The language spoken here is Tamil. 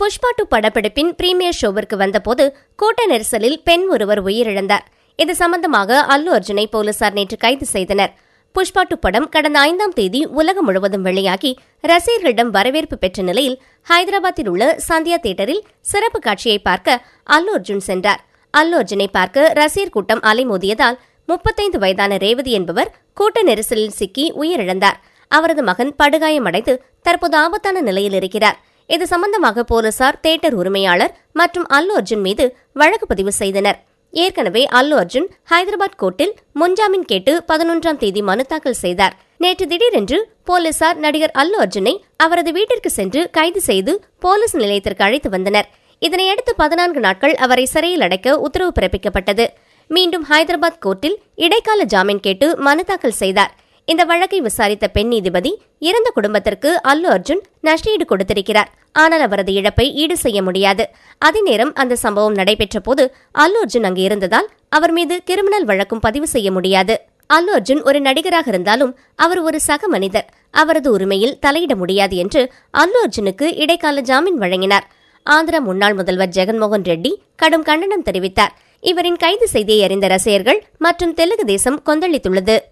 புஷ்பா டூ படப்பிடிப்பின் பிரீமியர் ஷோவிற்கு வந்தபோது கூட்ட நெரிசலில் பெண் ஒருவர் உயிரிழந்தார். இது சம்பந்தமாக அல்லு அர்ஜுனை போலீசார் நேற்று கைது செய்தனர். புஷ்பா டூ படம் கடந்த ஐந்தாம் தேதி உலகம் முழுவதும் வெளியாகி ரசிகர்களிடம் வரவேற்பு பெற்ற நிலையில் ஹைதராபாத்தில் உள்ள சந்தியா தியேட்டரில் சிறப்பு காட்சியை பார்க்க அல்லு அர்ஜுன் சென்றார். அல்லு அர்ஜுனை பார்க்க ரசிகர் கூட்டம் அலைமோதியதால் முப்பத்தைந்து வயதான ரேவதி என்பவர் கூட்ட நெரிசலில் சிக்கி உயிரிழந்தார். அவரது மகன் படுகாயமடைந்து தற்போது ஆபத்தான நிலையில் இருக்கிறார். இது சம்பந்தமாக போலீசார் தியேட்டர் உரிமையாளர் மற்றும் அல்லு அர்ஜுன் மீது வழக்கு பதிவு செய்தனர். ஏற்கனவே அல்லு அர்ஜுன் ஹைதராபாத் கோர்ட்டில் முன்ஜாமீன் கேட்டு பதினொன்றாம் தேதி மனு தாக்கல் செய்தார். நேற்று திடீரென்று போலீசார் நடிகர் அல்லு அர்ஜுனை அவரது வீட்டிற்கு சென்று கைது செய்து போலீஸ் நிலையத்திற்கு அழைத்து வந்தனர். இதனையடுத்து பதினான்கு நாட்கள் அவரை சிறையில் அடைக்க உத்தரவு பிறப்பிக்கப்பட்டது. மீண்டும் ஹைதராபாத் கோர்ட்டில் இடைக்கால ஜாமீன் கேட்டு மனு தாக்கல் செய்தார். இந்த வழக்கை விசாரித்த பெண் நீதிபதி இறந்த குடும்பத்திற்கு அல்லு அர்ஜுன் நஷ்டஈடு கொடுத்திருக்கிறார். ஆனால் அவரது இழப்பை ஈடு செய்ய முடியாது. அதே நேரம் அந்த சம்பவம் நடைபெற்ற போது அல்லு அர்ஜுன் அங்கு இருந்ததால் அவர் மீது கிரிமினல் வழக்கும் பதிவு செய்ய முடியாது. அல்லு அர்ஜுன் ஒரு நடிகராக இருந்தாலும் அவர் ஒரு சக மனிதர். அவரது உரிமையில் தலையிட முடியாது என்று அல்லு அர்ஜுனுக்கு இடைக்கால ஜாமீன் வழங்கினார். ஆந்திர முன்னாள் முதல்வர் ஜெகன்மோகன் ரெட்டி கடும் கண்டனம் தெரிவித்தார். இவரின் கைது செய்தியை அறிந்த ரசிகர்கள் மற்றும் தெலுங்கு தேசம் கொந்தளித்துள்ளது.